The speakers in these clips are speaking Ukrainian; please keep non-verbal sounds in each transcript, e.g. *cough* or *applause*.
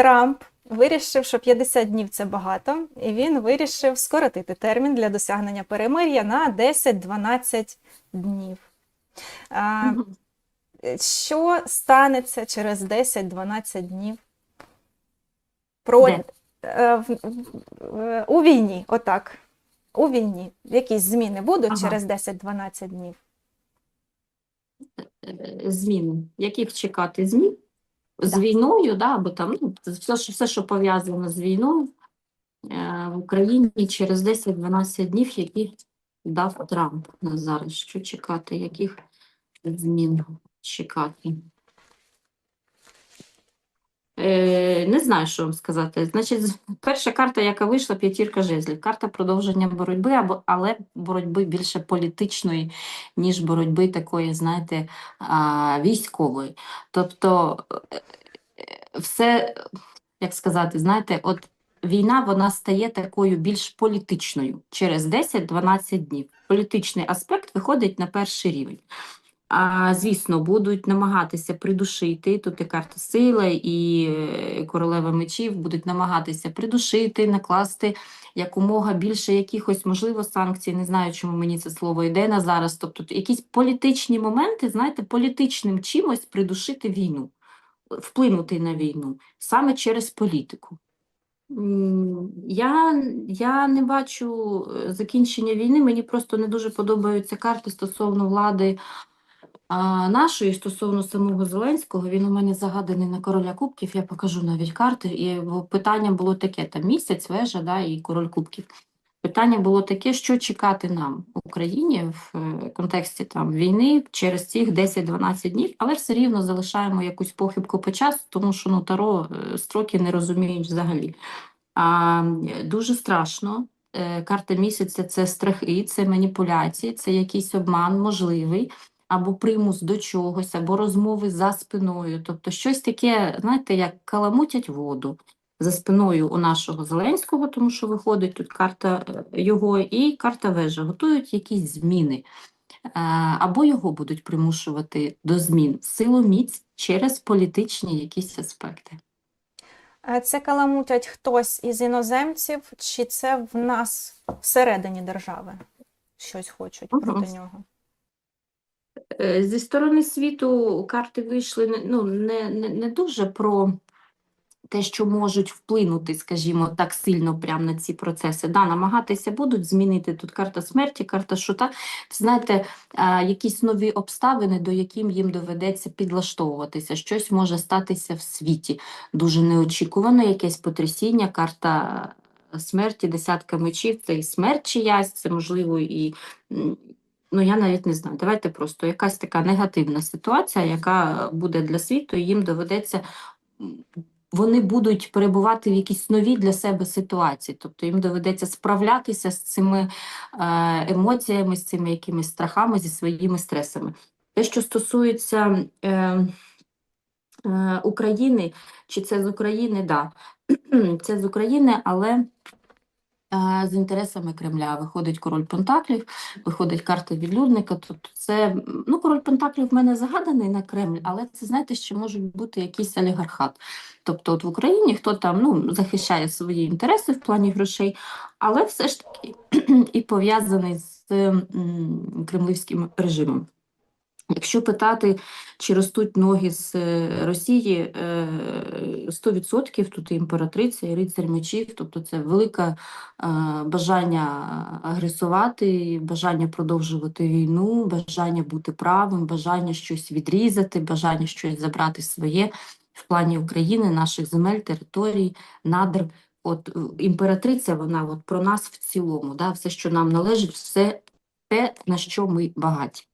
Трамп вирішив, що 50 днів це багато, і він вирішив скоротити термін для досягнення перемир'я на 10-12 днів. А, що станеться через 10-12 днів? Про, Де? е, у війні, отак. У війні. Якісь зміни будуть Ага. через 10-12 днів? Е, Зміни. Яких чекати змін? З Да. війною, да, або там ну, все, що- все, що пов'язано з війною е, в Україні через 10-12 днів, які дав Трамп на зараз. Що чекати? Яких змін чекати? Е, не знаю, що вам сказати. Значить, перша карта, яка вийшла, п'ятірка жезлів. Карта продовження боротьби, або, але боротьби більше політичної, ніж боротьби такої, знаєте, військової. Тобто, е, е, все, як сказати, знаєте, от війна вона стає такою більш політичною через 10-12 днів. Політичний аспект виходить на перший рівень. А, звісно, будуть намагатися придушити, тут і карта сила, і е, королева мечів будуть намагатися придушити, накласти якомога більше якихось, можливо, санкцій. Не знаю, чому мені це слово йде на зараз. Тобто якісь політичні моменти, знаєте, політичним чимось придушити війну, вплинути на війну саме через політику. Я, я не бачу е, закінчення війни. Мені просто не дуже подобаються карти стосовно влади нашої, стосовно самого Зеленського. Він у мене загаданий на короля кубків. Я покажу навіть карти. І питання було таке: там місяць, вежа, да, і король кубків. Питання було таке, що чекати нам Україні в е, контексті там війни через цих 10-12 днів, але все рівно залишаємо якусь похибку по часу, тому що ну таро е, строки не розуміють взагалі. А, дуже страшно. Е, Карта місяця це страхи, це маніпуляції, це якийсь обман можливий, або примус до чогось, або розмови за спиною. Тобто щось таке, знаєте, як каламутять воду за спиною у нашого Зеленського, тому що виходить тут карта е, його і карта вежа. Готують якісь зміни, Е, або його будуть примушувати до змін силу міць через політичні якісь аспекти. Е, Це каламутять хтось із іноземців, чи це в нас всередині держави щось хочуть проти нього? Е, Зі сторони світу карти вийшли ну, не, не, не дуже про те, що можуть вплинути, скажімо, так сильно прямо на ці процеси. Да, намагатися будуть змінити тут карта смерті, карта шута. Знаєте, якісь нові обставини, до яким їм доведеться підлаштовуватися. Щось може статися в світі. Дуже неочікувано, якесь потрясіння, карта смерті, десятка мечів, це і смерть чиясь, це можливо і. Ну, я навіть не знаю. Давайте просто якась така негативна ситуація, яка буде для світу, і їм доведеться вони будуть перебувати в якійсь новій для себе ситуації. Тобто їм доведеться справлятися з цими е, емоціями, з цими якимись страхами, зі своїми стресами. Те, що стосується е, е, України, чи це з України, да. *clears throat* Це з України, але з інтересами Кремля. Виходить король Пентаклів, виходить карта відлюдника. Тобто це, ну, король Пентаклів в мене загаданий на Кремль, але це, знаєте, ще можуть бути якийсь олігархат. Тобто от в Україні хто там ну, захищає свої інтереси в плані грошей, але все ж таки *clears throat* і пов'язаний з кремлівським режимом. Якщо питати, чи ростуть ноги з е, Росії, е, 100% тут і імператриця, і рицарь мечів, тобто це велике е, бажання агресувати, бажання продовжувати війну, бажання бути правим, бажання щось відрізати, бажання щось забрати своє в плані України, наших земель, територій, надр. От е, імператриця, вона от про нас в цілому, да, все, що нам належить, все те, на що ми багаті.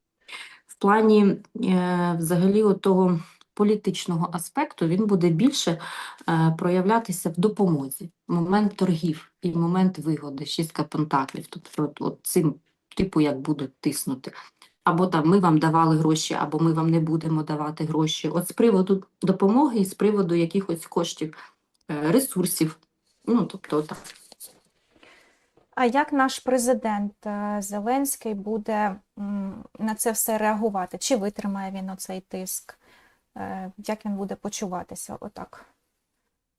Плані е, взагалі того політичного аспекту він буде більше е, проявлятися в допомозі, момент торгів і момент вигоди, шістка пентаклів. Тобто от, от цим типу як будуть тиснути. Або там ми вам давали гроші, або ми вам не будемо давати гроші. От з приводу допомоги і з приводу якихось коштів, е, ресурсів. Ну, тобто так. А як наш президент е, Зеленський буде на це все реагувати? Чи витримає він оцей тиск? Е, Як він буде почуватися? Отак.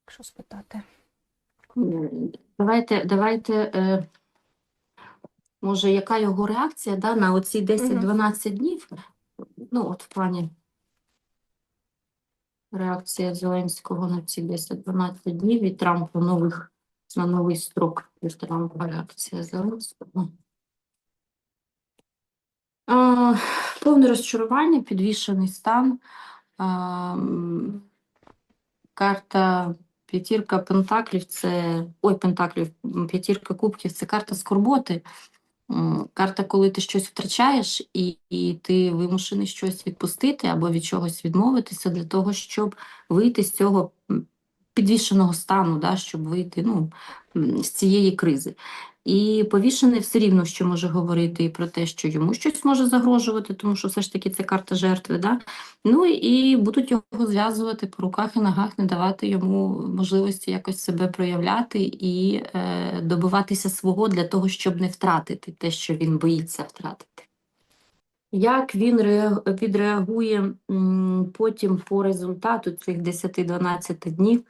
що спитати. Давайте, давайте, е, може, яка його реакція да, на оці 10-12 днів? Ну, от в плані реакція Зеленського на ці 10-12 днів і Трампа нових, на новий строк від Трампа реакція Зеленського. А, повне розчарування, підвішений стан. Карта П'ятірка пентаклів це ой, пентаклів, п'ятірка кубків це карта скорботи. Карта, коли ти щось втрачаєш, і, і ти вимушений щось відпустити або від чогось відмовитися для того, щоб вийти з цього підвішеного стану, да, щоб вийти ну, з цієї кризи. І повішений все рівно, що може говорити і про те, що йому щось може загрожувати, тому що все ж таки це карта жертви. Да? Ну і будуть його зв'язувати по руках і ногах, не давати йому можливості якось себе проявляти і е, добиватися свого для того, щоб не втратити те, що він боїться втратити. Як він реаг- відреагує потім по результату цих 10-12 днів?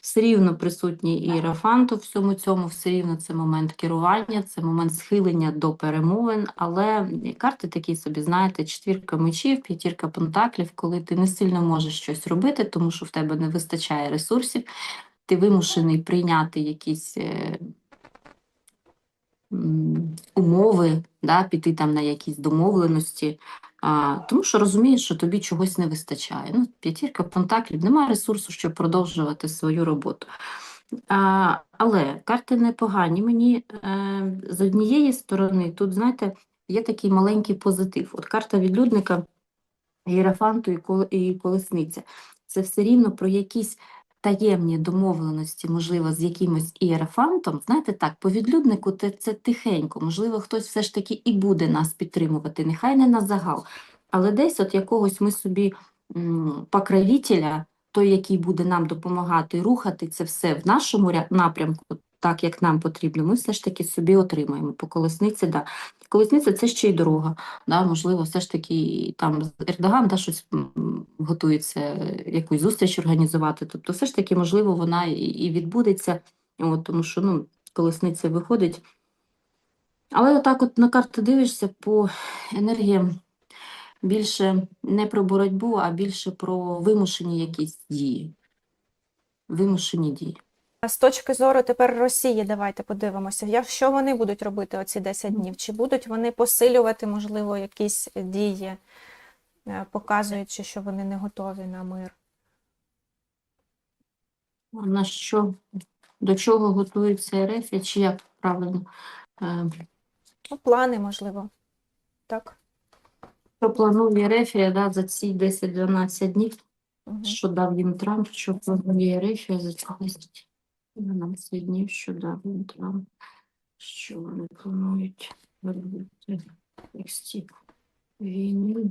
Все рівно присутній ієрофант у всьому цьому, все рівно це момент керування, це момент схилення до перемовин, але карти такі собі, знаєте, четвірка мечів, п'ятірка пентаклів, коли ти не сильно можеш щось робити, тому що в тебе не вистачає ресурсів, ти вимушений прийняти якісь е, умови, да, піти там на якісь домовленості, а, тому що розумієш, що тобі чогось не вистачає. Ну, п'ятірка пентаклів, немає ресурсу, щоб продовжувати свою роботу. А, але карти непогані. Мені е, з однієї сторони, тут, знаєте, є такий маленький позитив. От карта відлюдника, Єрафанту і, кол, і колесниця. Це все рівно про якісь таємні домовленості, можливо, з якимось ієрофантом. Знаєте, так, по відлюднику це, це тихенько, можливо, хтось все ж таки і буде нас підтримувати, нехай не на загал. Але десь от якогось ми собі м, покровителя, той, який буде нам допомагати рухати це все в нашому напрямку, так як нам потрібно, ми все ж таки собі отримаємо. По колесниці, да. Колесниця це ще й дорога. Да, можливо, все ж таки там Ердоган да, щось готується, якусь зустріч організувати. Тобто, все ж таки, можливо, вона і, відбудеться, от, тому що ну, колесниця виходить. Але отак от на карти дивишся по енергіям більше не про боротьбу, а більше про вимушені якісь дії. Вимушені дії. З точки зору тепер Росії, давайте подивимося, що вони будуть робити оці 10 днів? Чи будуть вони посилювати, можливо, якісь дії, е, показуючи, що вони не готові на мир? На що, до чого готується РФ, чи як правильно? Е, Ну, плани, можливо. Так? Що планує Рефія да, за ці 10-12 днів, Мгм. що дав їм Трамп, що планує Рефія за ці 10-12 днів, що дав що вони планують робити в контексті війни.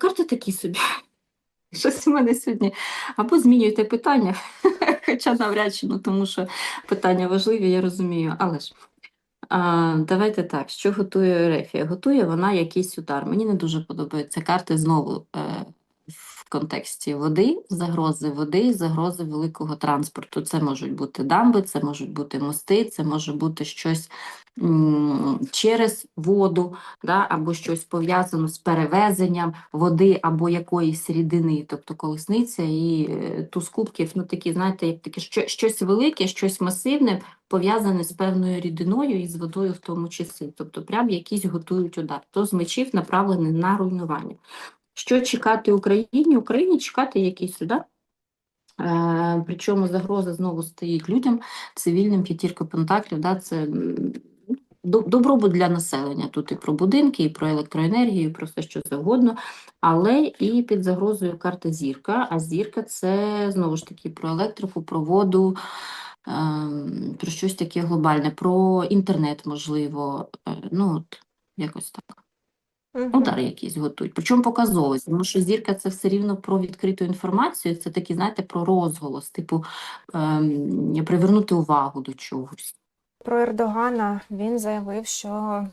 Карти такі собі. Щось у мене сьогодні або змінюєте питання, *laughs* хоча навряд чи, ну, тому що питання важливі, я розумію. Але ж давайте так, що готує Рефія? Готує вона якийсь удар. Мені не дуже подобаються карти знову е, в контексті води, загрози води, загрози великого транспорту. Це можуть бути дамби, це можуть бути мости, це може бути щось через воду, да, або щось пов'язано з перевезенням води або якоїсь рідини, тобто колесниця і е, туз кубків, ну такі, знаєте, як таке що, щось велике, щось масивне, пов'язане з певною рідиною і з водою в тому числі. Тобто прям якісь готують удар. То з мечів направлений на руйнування. Що чекати Україні? Україні чекати якийсь удар. Е, причому загроза знову стоїть людям, цивільним п'ятірка пентаклів, да, це добробут для населення. Тут і про будинки, і про електроенергію, і про все що завгодно. Але і під загрозою карта зірка. А зірка це знову ж таки про електрику, про воду, ем, про щось таке глобальне, про інтернет, можливо. Е, Ну, от, якось так. Удар якийсь готують. Причому показовий, тому що зірка це все рівно про відкриту інформацію. Це такі, знаєте, про розголос, типу ем, привернути увагу до чогось. Про Ердогана він заявив, що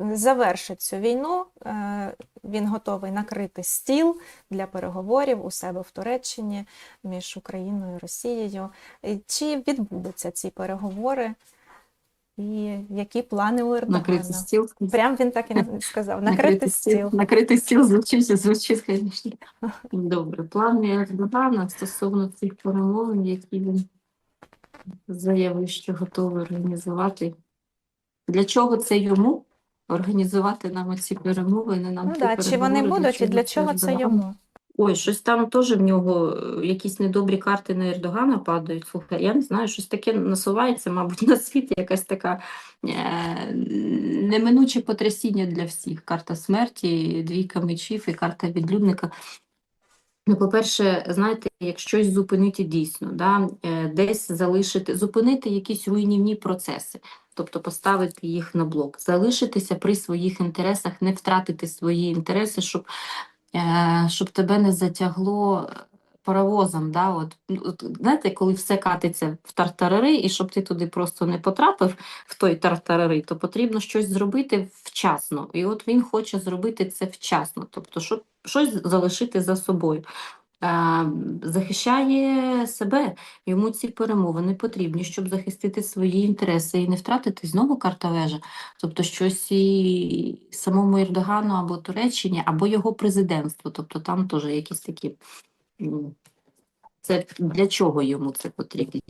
завершить цю війну. Е, Він готовий накрити стіл для переговорів у себе в Туреччині між Україною і Росією. Чи відбудуться ці переговори? І які плани у Ердогана? Накрити стіл. Прям він так і сказав. Накрити стіл. Накрити стіл звучить, звучить, звісно. Добре. Плани Ердогана стосовно цих перемовин, які він заявив, що готовий організувати. Для чого це йому? Організувати нам оці перемовини, нам Ну ці да, чи вони будуть і для чого це йому? Ой, щось там теж в нього е, якісь недобрі карти на Ердогана падають. Слухай, я не знаю, щось таке насувається, мабуть, *laughs* на світ, якась така е, неминуче потрясіння для всіх. Карта смерті, двійка мечів і карта відлюдника. Ну, по-перше, знаєте, як щось зупинити дійсно, да, е, десь залишити, зупинити якісь руйнівні процеси, тобто поставити їх на блок, залишитися при своїх інтересах, не втратити свої інтереси, щоб щоб тебе не затягло паровозом. Да? От, ну, от, знаєте, коли все катиться в тартарари, і щоб ти туди просто не потрапив в той тартарари, то потрібно щось зробити вчасно. І от він хоче зробити це вчасно, тобто, щоб щось залишити за собою. Е, захищає себе, йому ці перемовини потрібні, щоб захистити свої інтереси і не втратити знову карта вежа. Тобто щось і самому Ердогану або Туреччині, або його президентству. Тобто там теж якісь такі. Це для чого йому це потрібно?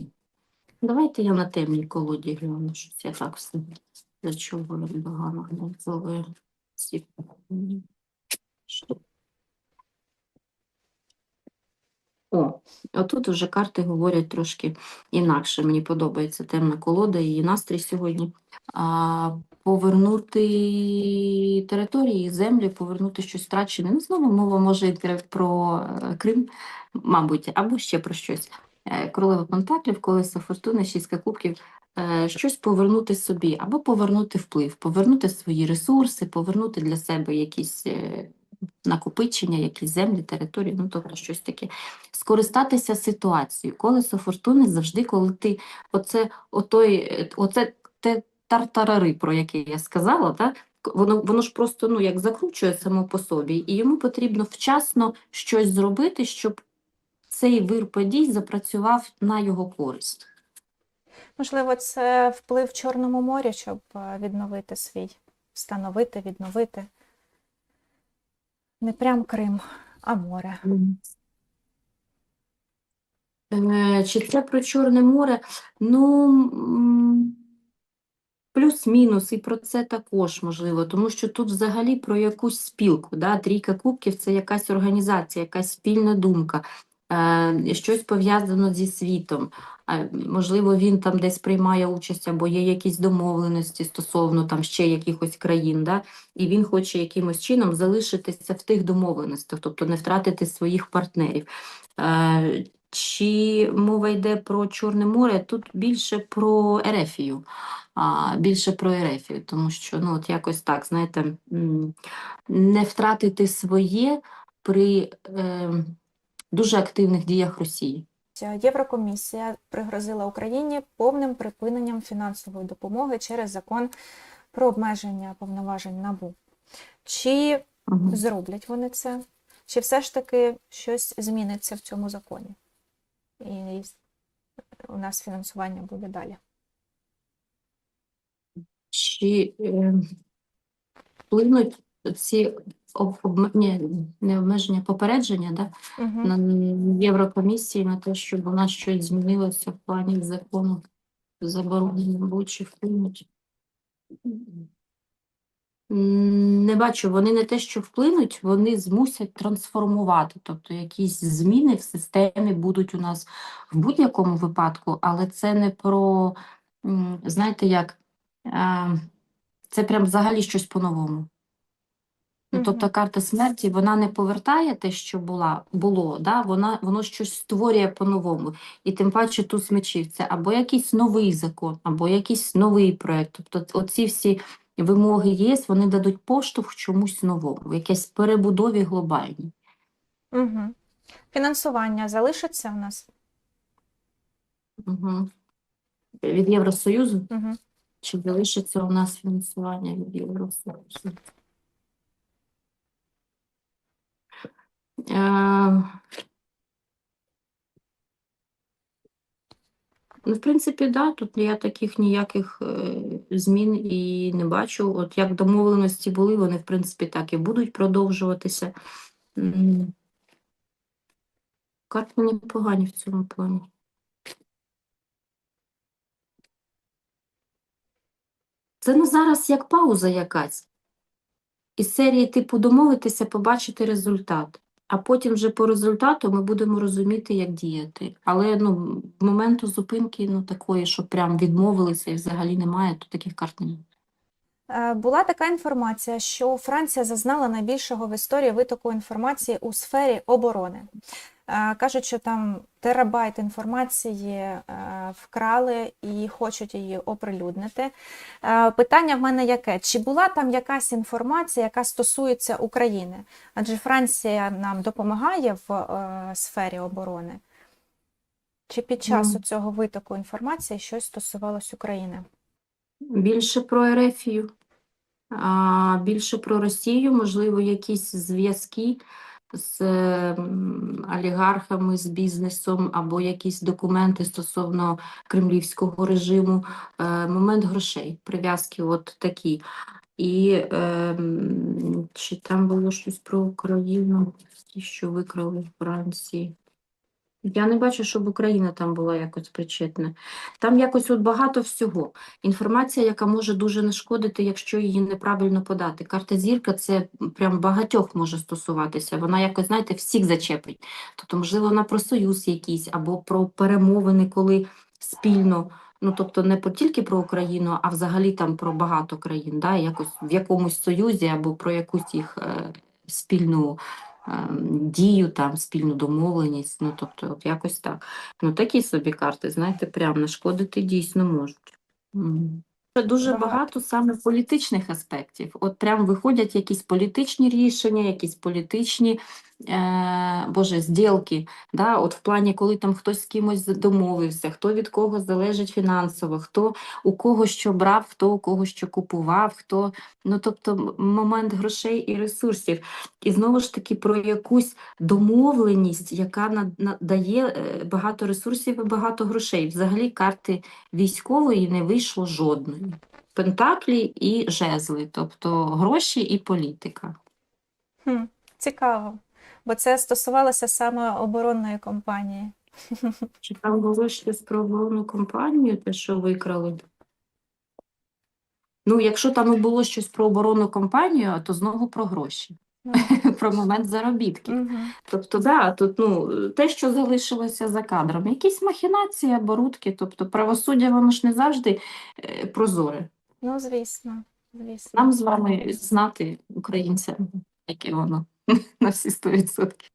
Давайте я на темній колоді гляну, щось я так все. Для чого Ердогану глянцевої що- О, отут вже карти говорять трошки інакше. Мені подобається темна колода, її настрій сьогодні. А, повернути території, землі, повернути щось втрачене. Ну, знову мова може йти про е, Крим, мабуть, або ще про щось. Е, Королева Пентаклів, колесо фортуни, шістка кубків. е, Щось повернути собі, або повернути вплив, повернути свої ресурси, повернути для себе якісь накопичення, якісь землі, території, ну тобто щось таке скористатися ситуацією. Колесо фортуни завжди, коли ти оце, отой, оце те тартарари, про яке я сказала, так? Воно, воно ж просто ну, як закручує само по собі, і йому потрібно вчасно щось зробити, щоб цей вир подій запрацював на його користь. Можливо, це вплив в Чорному морі, щоб е, відновити свій, встановити, відновити. Не прям Крим, а море. Е, Чи це про Чорне море? Ну, плюс-мінус, і про це також можливо, тому що тут взагалі про якусь спілку. Да? Трійка кубків – це якась організація, якась спільна думка, щось пов'язано зі світом. Е, Можливо, він там десь приймає участь, або є якісь домовленості стосовно там ще якихось країн, да? і він хоче якимось чином залишитися в тих домовленостях, тобто не втратити своїх партнерів. Е, Чи мова йде про Чорне море? Тут більше про Ерефію, а, більше про Ерефію, тому що ну, от якось так, знаєте, не втратити своє при е, дуже активних діях Росії. Єврокомісія пригрозила Україні повним припиненням фінансової допомоги через закон про обмеження повноважень НАБУ. Чи Мгм. зроблять вони це? Чи все ж таки щось зміниться в цьому законі? І у нас фінансування буде далі. Чи е, вплинуть ці об, обме- ні, не обмеження, попередження да, Угу. на Єврокомісії на те, щоб у нас щось змінилося в плані закону заборонення або чи вплинуть? Не бачу, вони не те, що вплинуть, вони змусять трансформувати. Тобто якісь зміни в системі будуть у нас в будь-якому випадку, але це не про, знаєте, як, е, це прям взагалі щось по-новому. Ну, тобто карта смерті, вона не повертає те, що була, було, да? вона, воно щось створює по-новому. І тим паче туз мечів це або якийсь новий закон, або якийсь новий проєкт. Тобто оці всі вимоги ЄС, вони дадуть поштовх чомусь новому, в якійсь перебудові глобальній. Угу. Фінансування залишиться у нас? Угу. Від Євросоюзу Угу. Чи залишиться у нас фінансування від Євросоюзу? Ну, в принципі, да, тут я таких ніяких е, змін і не бачу. От як домовленості були, вони, в принципі, так і будуть продовжуватися. Карти непогані в цьому плані. Це ну зараз як пауза якась. Із серії типу домовитися, побачити результат. А потім вже по результату ми будемо розуміти, як діяти. Але ну, моменту зупинки ну, такої, що прям відмовилися і взагалі немає, то таких карт немає. Е, Була така інформація, що Франція зазнала найбільшого в історії витоку інформації у сфері оборони. Е, Кажуть, що там терабайт інформації е, вкрали і хочуть її оприлюднити. Е, Питання в мене яке? Чи була там якась інформація, яка стосується України? Адже Франція нам допомагає в сфері оборони. Чи під час Ну. цього витоку інформації щось стосувалось України? Більше про Ерефію, більше про Росію, можливо, якісь зв'язки з олігархами, з бізнесом, або якісь документи стосовно кремлівського режиму, Е, момент грошей, прив'язки от такі. І ем, чи там було щось про Україну, що викрали в Франції? Я не бачу, щоб Україна там була якось причетна. Там якось от багато всього. Інформація, яка може дуже нашкодити, якщо її неправильно подати. Карта зірка це прям багатьох може стосуватися. Вона якось, знаєте, всіх зачепить. Тобто, можливо, вона про союз якийсь або про перемовини, коли спільно. Ну, тобто не тільки про Україну, а взагалі там про багато країн, да, якось в якомусь союзі або про якусь їх е, спільну дію, там, спільну домовленість. Ну, тобто, от якось так. Ну, такі собі карти, знаєте, прям нашкодити дійсно можуть. Дуже Багато. багато саме політичних аспектів. От прям виходять якісь політичні рішення, якісь політичні е, боже, зділки. Да? От в плані, коли там хтось з кимось домовився, хто від кого залежить фінансово, хто у кого що брав, хто у кого що купував, хто ну тобто момент грошей і ресурсів. І знову ж таки про якусь домовленість, яка надає е, багато ресурсів і багато грошей. Взагалі карти військової не вийшло жодної. Пентаклі і жезли, тобто гроші і політика. Хм, цікаво, бо це стосувалося саме оборонної компанії. Чи там було щось про оборонну компанію, те, що викрали? Ну, якщо там і було щось про оборонну компанію, то знову про гроші, *laughs* про момент заробітків. мгм. Тобто, да, тут ну, те, що залишилося за кадром, якісь махінації, оборудки, тобто правосуддя, воно ж не завжди е, прозоре. Ну, звісно, звісно. Нам з вами знати, українцям, яке воно *laughs* на всі 100%.